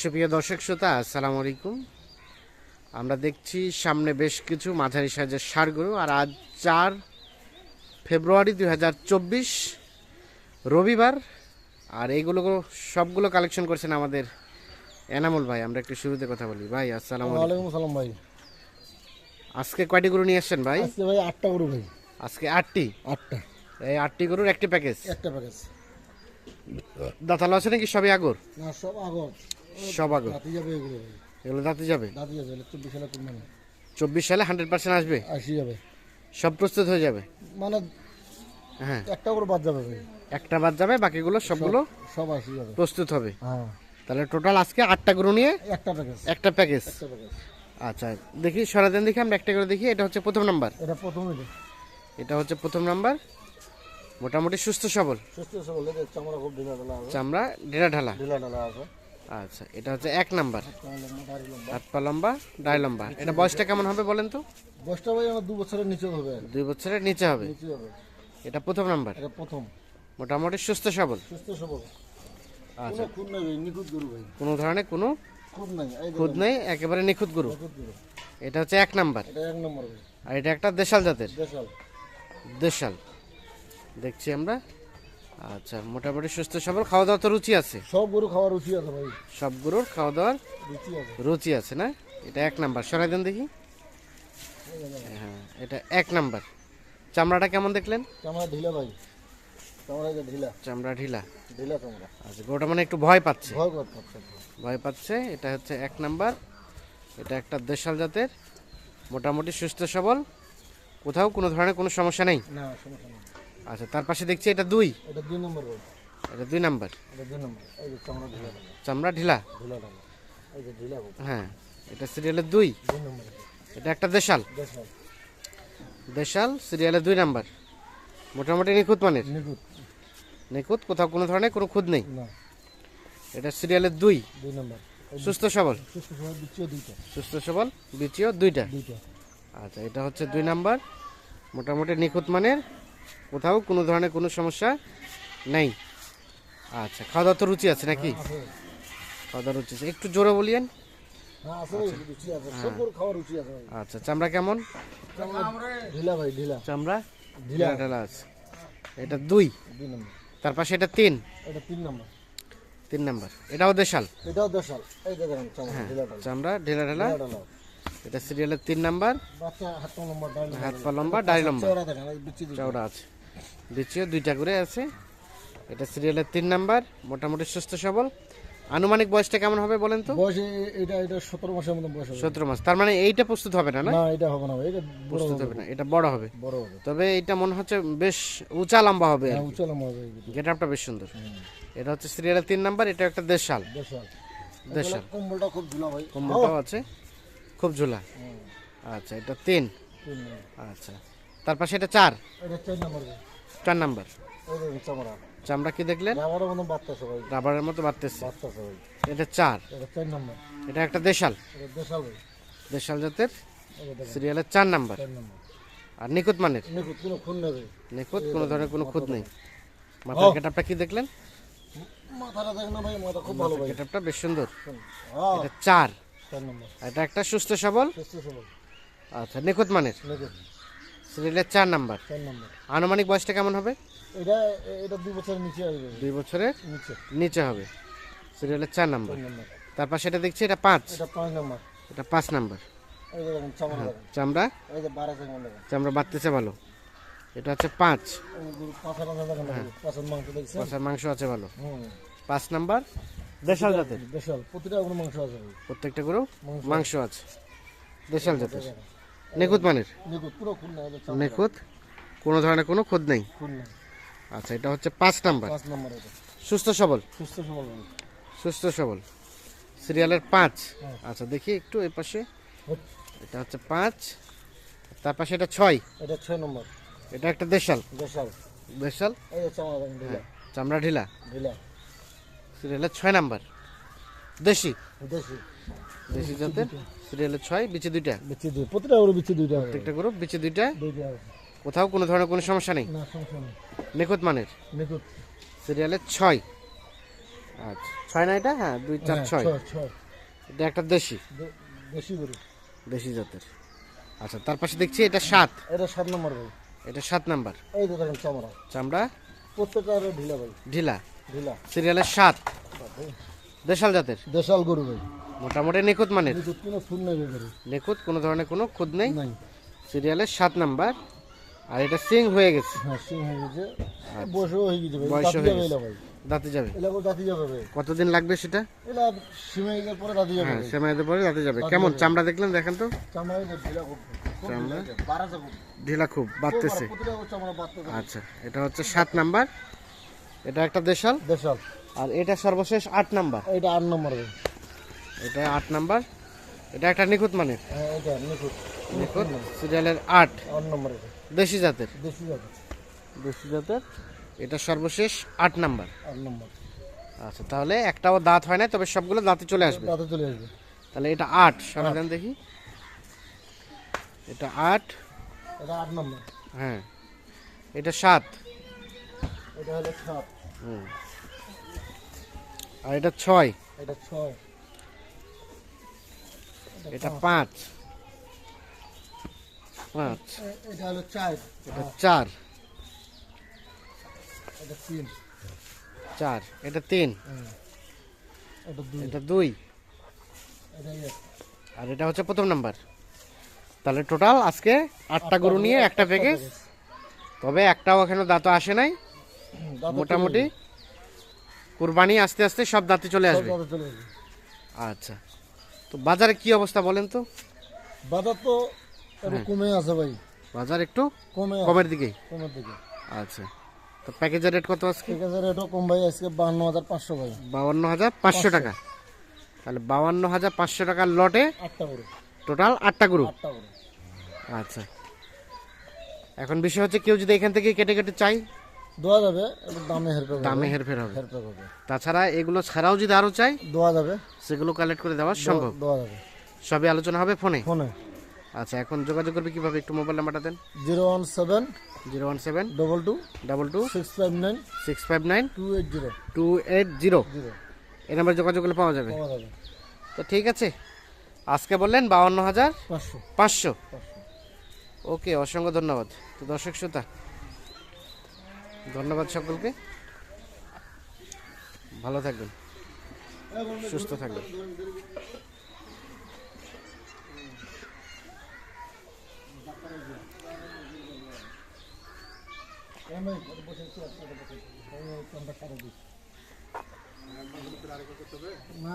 সুপ্রিয় দর্শক শ্রোতা আসসালামু আলাইকুম। আমরা দেখছি সামনে বেশ কিছু মাঝারি সাইজের সার গরু আর আজ চার ফেব্রুয়ারি দুই হাজার চব্বিশ রবিবার আর এইগুলো সবগুলো কালেকশন করছেন আমাদের এনামুল ভাই। আমরা একটু শুরুতে কথা বলি। ভাই আসসালামু আলাইকুম। সালাম ভাই। আজকে কয়টি গরু নিয়ে আসছেন ভাই? আজকে ভাই আটটা গরু ভাই। আজকে আটটি? আটটা। এই আটটি গরুর একটি প্যাকেজ? একটা প্যাকেজ। দাঁতালো আছে নাকি সবই আগর? না সব আগর। সব আগর যাবে এগুলো। এগুলো দাঁতে যাবে? চব্বিশ সালে চব্বিশ সালে হান্ড্রেড পার্সেন্ট আসবে? আসি যাবে। সব প্রস্তুত হয়ে যাবে? মানে হ্যাঁ। একটা করে বাদ যাবে একটা বাদ যাবে বাকিগুলো সবগুলো সব আসি যাবে। প্রস্তুত হবে। হ্যাঁ। তাহলে টোটাল আজকে আটটা গরু নিয়ে একটা প্যাকেজ একটা প্যাকেজ আচ্ছা দেখি সরাতেন দেখি আমরা একটা করে দেখি এটা হচ্ছে প্রথম নাম্বার। এটা প্রথম এটা হচ্ছে প্রথম নাম্বার। মোটামুটি সুস্থ সবল। সুস্থ সবল চামড়া খুব ঢিলা ঢালা চামড়া ঢেলা ঢালা। ঢিলা ঢালা আছে। আচ্ছা এটা হচ্ছে এক নাম্বার। হাত পা লম্বা ডাই লম্বা। এটা বয়সটা কেমন হবে বলেন তো? দশটা ভাই আমার দু বছরের নিচে হবে। দুই বছরের নিচে হবে? এটা প্রথম নাম্বার? এটা প্রথম। মোটামুটি সুস্থ সবল? সুস্থ সবল। আচ্ছা। কোনো ধরনের কোনো খুন নাই একেবারে নিখুঁত গরু? এটা হচ্ছে এক নাম্বার। নম্বর আর এটা একটা দেশাল জাতের? দেশাল। দেশাল। দেখছি আমরা। আচ্ছা মোটামুটি সুস্থ সবল খাওয়া দাওয়া তো রুচি আছে? সব গরু খাওয়া রুচি আছে ভাই। সব গরুর খাওয়া দাওয়ার রুচি আছে। রুচি আছে না? এটা এক নাম্বার সরাই দেন দেখি। হ্যাঁ এটা এক নাম্বার। চামড়াটা কেমন দেখলেন? চামড়া ঢিলা ভাই। চামড়া ঢিলা। চামড়া ঢিলা। ঢিলা চামড়া। আচ্ছা গরুটা মানে একটু ভয় পাচ্ছে? ভয় করতে হচ্ছে ভয় পাচ্ছে এটা হচ্ছে এক নাম্বার। এটা একটা দেশাল জাতের মোটামুটি সুস্থ সবল। কোথাও কোনো ধরনের কোনো সমস্যা নেই? না সমস্যা নেই। আচ্ছা তার পাশে দেখছি এটা দুই। এটা দুই নম্বর এটা দুই নাম্বার। এটা দুই নম্বর। এই যে চামড়া ঢিলা চামড়া ঢিলা? ঢিলা এই যে ঢিলা হ্যাঁ এটা সিরিয়ালের দুই। দুই নম্বর। এটা একটা দেশাল। দেশাল। দেশাল সিরিয়ালের দুই নাম্বার। মোটামুটি নিখুঁত মানের? নিখুঁত। নিখুঁত কোথাও কোনো ধরনের কোনো খুঁত নেই? না। এটা সিরিয়ালের দুই। দুই নম্বর। সুস্থ সবল? সুস্থ সময় দিচ্ছিও দুইটা। সুস্থ সবল বিচিও দুইটা? দুইটা। আচ্ছা এটা হচ্ছে দুই নাম্বার। মোটামুটি নিখুঁত মানের। কোথাও কোনো ধরনের কোনো সমস্যা নেই। আচ্ছা খাওয়া দাওয়া তো রুচি আছে নাকি? খাওয়া দাওয়া রুচি আছে। একটু জোরে বলিয়েন। হ্যাঁ আছে ভাই। আচ্ছা চামড়া কেমন? চামড়া ঢিলা ভাই ঢিলা। চামড়া? ঢিলা। ঢিলা ঢালা আছে। এটা দুই। তার পাশে এটা তিন। এটা তিন নম্বর। তিন নাম্বার। এটাও দেশাল? এটাও দেশাল। এই দেখেন চামড়া ঢিলা চামড়া ঢিলা ঢালা। ঢিলা ঢালা এটা সিরিয়ালের তিন নাম্বার। হাত পা লম্বা ডাই লম্বা চওড়া আছে। দ্বিতীয় দুইটা করে আছে। এটা সিরিয়ালের তিন নাম্বার মোটামুটি সুস্থ সবল। আনুমানিক বয়সটা কেমন হবে বলেন তো? বয়স এটা এটা সতেরো মাসের মতো বয়স হবে। সতেরো মাস। তার মানে এইটা প্রস্তুত হবে না না? এটা হবে না এটা প্রস্তুত হবে। না এটা বড় হবে। বড় হবে। তবে এটা মনে হচ্ছে বেশ উঁচা লম্বা হবে হ্যাঁ উচ্চ লম্বা হবে এই গেট আপটা বেশ সুন্দর। এটা হচ্ছে সিরিয়ালের তিন নাম্বার এটা একটা দেশাল। দেশাল। দেশাল। কম্বলটা খুব ঝুলা ভাই। কম্বলটাও আছে। খুব ঝোলা। আচ্ছা এটা তিন? আচ্ছা তার পাশে এটা চার? চার নম্বর। চামড়া। কি দেখলেন? রাবারের মতো বাড়তেছে। এটা চার? এটা নম্বর। এটা একটা দেশাল? দেশাল জাতের? সিরিয়ালের চার নাম্বার। আর নিখুঁত মানের? নিখুঁত কোনো ধরনের কোনো খুঁত নেই। মাথার গেটআপটা কি দেখলেন? মাথাটা দেখেন ভাই মাথা খুব ভালো ভাই। গেটআপটা বেশ সুন্দর। এটা চার। এটা একটা সুস্থ সবল? আচ্ছা নিখুঁত মানের? সিরিয়ালের চার নাম্বার। আনুমানিক বয়সটা কেমন হবে? এটা এটা দুই বছরের নিচে আসবে দুই বছরের নিচে। নিচে হবে। সিরিয়ালের চার নাম্বার। চার নম্বর। তার পাশে দেখছি এটা পাঁচ। এটা পাঁচ নম্বর। এটা পাঁচ নাম্বার। চামড়া চামড়া? এই যে বারো সেকেন্ড দেখেন। চামড়া বাড়তেছে ভালো। এটা হচ্ছে পাঁচ। গরু, পাঁচের মাংস আছে ভালো। পাঁচ নাম্বার। দেশাল জাতের? দেশাল প্রতিটা গরু মাংস আছে। প্রত্যেকটা গরু মাংস। আছে। দেশাল জাতের? নিখুঁত মানের? নিখুঁত পুরো খুন না এটা চামড়া নিখুঁত? কোনো ধরনের কোনো খুঁত নেই? খুন না আচ্ছা এটা হচ্ছে পাঁচ নাম্বার। পাঁচ নম্বর এটা। সুস্থ সবল? সুস্থ সবল সুস্থ সবল। সিরিয়ালের পাঁচ। হ্যাঁ। আচ্ছা দেখি একটু এই পাশে। এটা হচ্ছে পাঁচ। তার পাশে এটা ছয়। এটা ছয় নম্বর। এটা একটা দেশাল। দেশাল। দেশাল? ঢিলা। চামড়া ঢিলা। ঢিলা। সিরিয়ালের ছয় নাম্বার। দেশি? দেশি। দেশি জাতের? সিরিয়ালের ছয় বিচে দুইটা? বিচি দুই। প্রতিটা গরু বিচি দুইটা প্রত্যেকটা গরু বিচে দুইটা? কোথাও কোনো ধরনের কোনো সমস্যা নেই? নিখুঁত মানের? নিখুঁত। সিরিয়ালের ছয়। আচ্ছা ছয় না এটা? হ্যাঁ দুই চার হ্যাঁ, ছয়। এটা একটা দেশি? দেশি গরু। দেশি জাতের। আচ্ছা তার পাশে দেখছি এটা সাত। এটা সাত নম্বর এটা সাত নাম্বার। এই দেখেন চামড়া। চামড়া? প্রত্যেকটা ঢিলা ভাই। ঢিলা। সিরিয়ালের সাত। দেশাল জাতের? দেশাল গরু ভাই। মোটামুটি নিখুঁত মানের? নিখুঁত কোনো ধরনের কোনো খুদ নেই? সিরিয়ালের সাত নাম্বার। আর এটা সিং হয়ে গেছে। হ্যাঁ হয়ে হয়ে দাঁতি যাবে কতদিন লাগবে সেটা? এলা পরে দাঁতি যাবে হ্যাঁ সেমাইতে কেমন? চামড়া দেখলেন? দেখেন তো। চামড়া ঢিলা খুব। বাড়তেছে। আচ্ছা এটা হচ্ছে সাত নাম্বার। এটা একটা দেশাল? দেশাল। আর এটা সর্বশেষ আট নাম্বার। এটা আট নম্বর এটা আট নাম্বার। এটা একটা নিখুঁত মানের হ্যাঁ এটা নিখুঁত। নিখুঁত। সিরিয়ালের আট। আট নম্বর দেশি জাতের? দেশি যাবে দেশি জাতের। এটা সর্বশেষ আট নাম্বার। আট নম্বর। আচ্ছা তাহলে একটাও দাঁত হয় না তবে সবগুলো দাঁতে চলে আসবে। দাঁতে চলে আসবে। তাহলে এটা আট। সমাধান দেখি। এটা আট। এটা আট নম্বর। হ্যাঁ। এটা সাত। এটা হলো সাত। হুম। আর এটা ছয়। এটা ছয়। এটা পাঁচ। পাঁচ। এটা হলো চার। এটা চার। এটা তিন। চার। এটা তিন। এটা দুই। এটা দুই। আর এটা হচ্ছে প্রথম নাম্বার। তাহলে টোটাল আজকে আটটা গরু নিয়ে একটা প্যাকেজ তবে একটাও এখানে দাঁত আসে নাই। মোটামুটি কুরবানি আস্তে আস্তে সব দাঁতে চলে আসবে। আচ্ছা। তো বাজারে কি অবস্থা বলেন তো? বাজার তো একটু কমে আছে ভাই। বাজার একটু কমে কমের দিকে? কমের দিকে। আচ্ছা। তো প্যাকেজের রেট কত আজকে? আছে রেটও কম ভাই আজকে বান্ন হাজার পাঁচশো ভাই। বাউান্ন হাজার পাঁচশো। টাকা। তাহলে বাউান্ন হাজার পাঁচশো টাকার লটে আটটা করে টোটাল আটটা গরু? আটটা করে আচ্ছা। এখন বিষয় হচ্ছে কেউ যদি এখান থেকে কেটে কেটে চাই দেওয়া যাবে দামে হেরপে দামে হেরফের হবে। হেরপে হবে তাছাড়া এগুলো ছাড়াও যদি আরও চাই দেওয়া যাবে। সেগুলো কালেক্ট করে দেওয়া সম্ভব? দেওয়া যাবে। সবই আলোচনা হবে ফোনে? ফোনে। আচ্ছা এখন যোগাযোগ করবে কীভাবে? একটু মোবাইল নাম্বারটা দেন। Zero one seven zero one seven double two double two six five nine six five nine two eight zero two eight zero এই নাম্বারে যোগাযোগ করলে পাওয়া যাবে। তো ঠিক আছে আজকে বললেন বাউান্ন হাজার পাঁচশো। পাঁচশো। ওকে অসংখ্য ধন্যবাদ। তো দর্শক শ্রোতা ধন্যবাদ সকলকে। ভালো থাকবেন সুস্থ থাকবেন। না